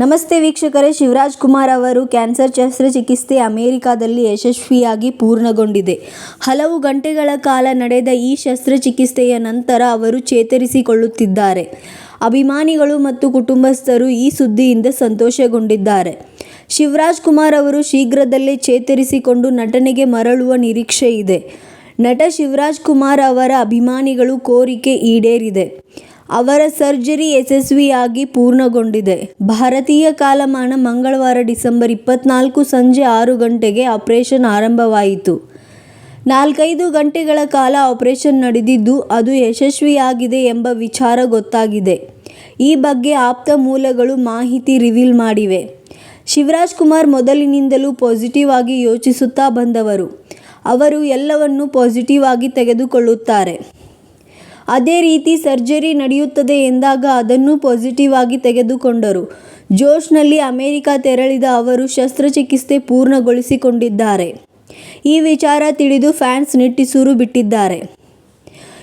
ನಮಸ್ತೆ ವೀಕ್ಷಕರೇ, ಶಿವರಾಜ್ ಕುಮಾರ್ ಅವರು ಕ್ಯಾನ್ಸರ್ ಶಸ್ತ್ರಚಿಕಿತ್ಸೆ ಅಮೆರಿಕಾದಲ್ಲಿ ಯಶಸ್ವಿಯಾಗಿ ಪೂರ್ಣಗೊಂಡಿದೆ. ಹಲವು ಗಂಟೆಗಳ ಕಾಲ ನಡೆದ ಈ ಶಸ್ತ್ರಚಿಕಿತ್ಸೆಯ ನಂತರ ಅವರು ಚೇತರಿಸಿಕೊಳ್ಳುತ್ತಿದ್ದಾರೆ. ಅಭಿಮಾನಿಗಳು ಮತ್ತು ಕುಟುಂಬಸ್ಥರು ಈ ಸುದ್ದಿಯಿಂದ ಸಂತೋಷಗೊಂಡಿದ್ದಾರೆ. ಶಿವರಾಜ್ ಕುಮಾರ್ ಅವರು ಶೀಘ್ರದಲ್ಲೇ ಚೇತರಿಸಿಕೊಂಡು ನಟನೆಗೆ ಮರಳುವ ನಿರೀಕ್ಷೆ ಇದೆ ನಟ ಶಿವರಾಜ್ ಕುಮಾರ್ ಅವರ ಅಭಿಮಾನಿಗಳು ಕೋರಿಕೆ ಈಡೇರಿದೆ. ಅವರ ಸರ್ಜರಿ ಯಶಸ್ವಿಯಾಗಿ ಪೂರ್ಣಗೊಂಡಿದೆ. ಭಾರತೀಯ ಕಾಲಮಾನ ಮಂಗಳವಾರ ಡಿಸೆಂಬರ್ ಇಪ್ಪತ್ನಾಲ್ಕು ಸಂಜೆ ಆರು ಗಂಟೆಗೆ ಆಪರೇಷನ್ ಆರಂಭವಾಯಿತು. ನಾಲ್ಕೈದು ಗಂಟೆಗಳ ಕಾಲ ಆಪರೇಷನ್ ನಡೆದಿದ್ದು ಅದು ಯಶಸ್ವಿಯಾಗಿದೆ ಎಂಬ ವಿಚಾರ ಗೊತ್ತಾಗಿದೆ. ಈ ಬಗ್ಗೆ ಆಪ್ತ ಮೂಲಗಳು ಮಾಹಿತಿ ರಿವೀಲ್ ಮಾಡಿವೆ. ಶಿವರಾಜ್ ಕುಮಾರ್ ಮೊದಲಿನಿಂದಲೂ ಪಾಸಿಟಿವ್ ಆಗಿ ಯೋಚಿಸುತ್ತಾ ಬಂದವರು. ಅವರು ಎಲ್ಲವನ್ನೂ ಪಾಸಿಟಿವ್ ಆಗಿ ತೆಗೆದುಕೊಳ್ಳುತ್ತಾರೆ. ಅದೇ ರೀತಿ ಸರ್ಜರಿ ನಡೆಯುತ್ತದೆ ಎಂದಾಗ ಅದನ್ನು ಪಾಸಿಟಿವ್ ಆಗಿ ತೆಗೆದುಕೊಂಡರು. ಜೋಶ್ನಲ್ಲಿ ಅಮೆರಿಕ ತೆರಳಿದ ಅವರು ಶಸ್ತ್ರಚಿಕಿತ್ಸೆ ಪೂರ್ಣಗೊಳಿಸಿಕೊಂಡಿದ್ದಾರೆ. ಈ ವಿಚಾರ ತಿಳಿದು ಫ್ಯಾನ್ಸ್ ನಿಟ್ಟಿಸೂರು ಬಿಟ್ಟಿದ್ದಾರೆ.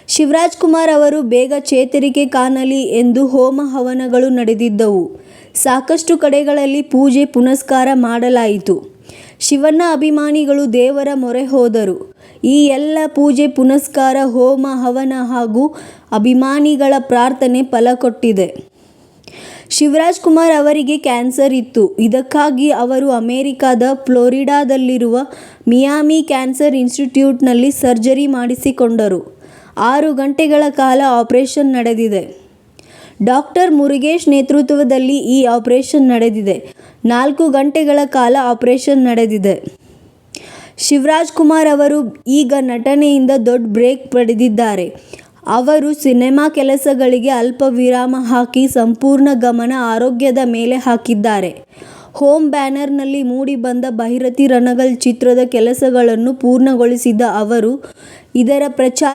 ಶಿವರಾಜ್ ಕುಮಾರ್ ಅವರು ಬೇಗ ಚೇತರಿಕೆ ಕಾಣಲಿ ಎಂದು ಹೋಮ ಹವನಗಳು ನಡೆದಿದ್ದವು. ಸಾಕಷ್ಟು ಕಡೆಗಳಲ್ಲಿ ಪೂಜೆ ಪುನಸ್ಕಾರ ಮಾಡಲಾಯಿತು. ಶಿವಣ್ಣ ಅಭಿಮಾನಿಗಳು ದೇವರ ಮೊರೆ ಹೋದರು. ಈ ಎಲ್ಲ ಪೂಜೆ, ಪುನಸ್ಕಾರ, ಹೋಮ, ಹವನ ಹಾಗೂ ಅಭಿಮಾನಿಗಳ ಪ್ರಾರ್ಥನೆ ಫಲ ಕೊಟ್ಟಿದೆ. ಶಿವರಾಜ್ ಕುಮಾರ್ ಅವರಿಗೆ ಕ್ಯಾನ್ಸರ್ ಇತ್ತು. ಇದಕ್ಕಾಗಿ ಅವರು ಅಮೆರಿಕದ ಫ್ಲೋರಿಡಾದಲ್ಲಿರುವ ಮಿಯಾಮಿ ಕ್ಯಾನ್ಸರ್ ಇನ್ಸ್ಟಿಟ್ಯೂಟ್ನಲ್ಲಿ ಸರ್ಜರಿ ಮಾಡಿಸಿಕೊಂಡರು. ಆರು ಗಂಟೆಗಳ ಕಾಲ ಆಪರೇಷನ್ ನಡೆದಿದೆ. ಡಾಕ್ಟರ್ ಮುರುಗೇಶ್ ನೇತೃತ್ವದಲ್ಲಿ ಈ ಆಪರೇಷನ್ ನಡೆದಿದೆ. ನಾಲ್ಕು ಗಂಟೆಗಳ ಕಾಲ ಆಪರೇಷನ್ ನಡೆದಿದೆ. ಶಿವರಾಜ್ ಕುಮಾರ್ ಅವರು ಈಗ ನಟನೆಯಿಂದ ದೊಡ್ಡ ಬ್ರೇಕ್ ಪಡೆದಿದ್ದಾರೆ. ಅವರು ಸಿನೆಮಾ ಕೆಲಸಗಳಿಗೆ ಅಲ್ಪ ವಿರಾಮ ಹಾಕಿ ಸಂಪೂರ್ಣ ಗಮನ ಆರೋಗ್ಯದ ಮೇಲೆ ಹಾಕಿದ್ದಾರೆ. ಹೋಮ್ ಬ್ಯಾನರ್ನಲ್ಲಿ ಮೂಡಿಬಂದ ಬಹಿರತಿ ರಣಗಲ್ ಚಿತ್ರದ ಕೆಲಸಗಳನ್ನು ಪೂರ್ಣಗೊಳಿಸಿದ ಅವರು, ಇದರ ಪ್ರಚಾರ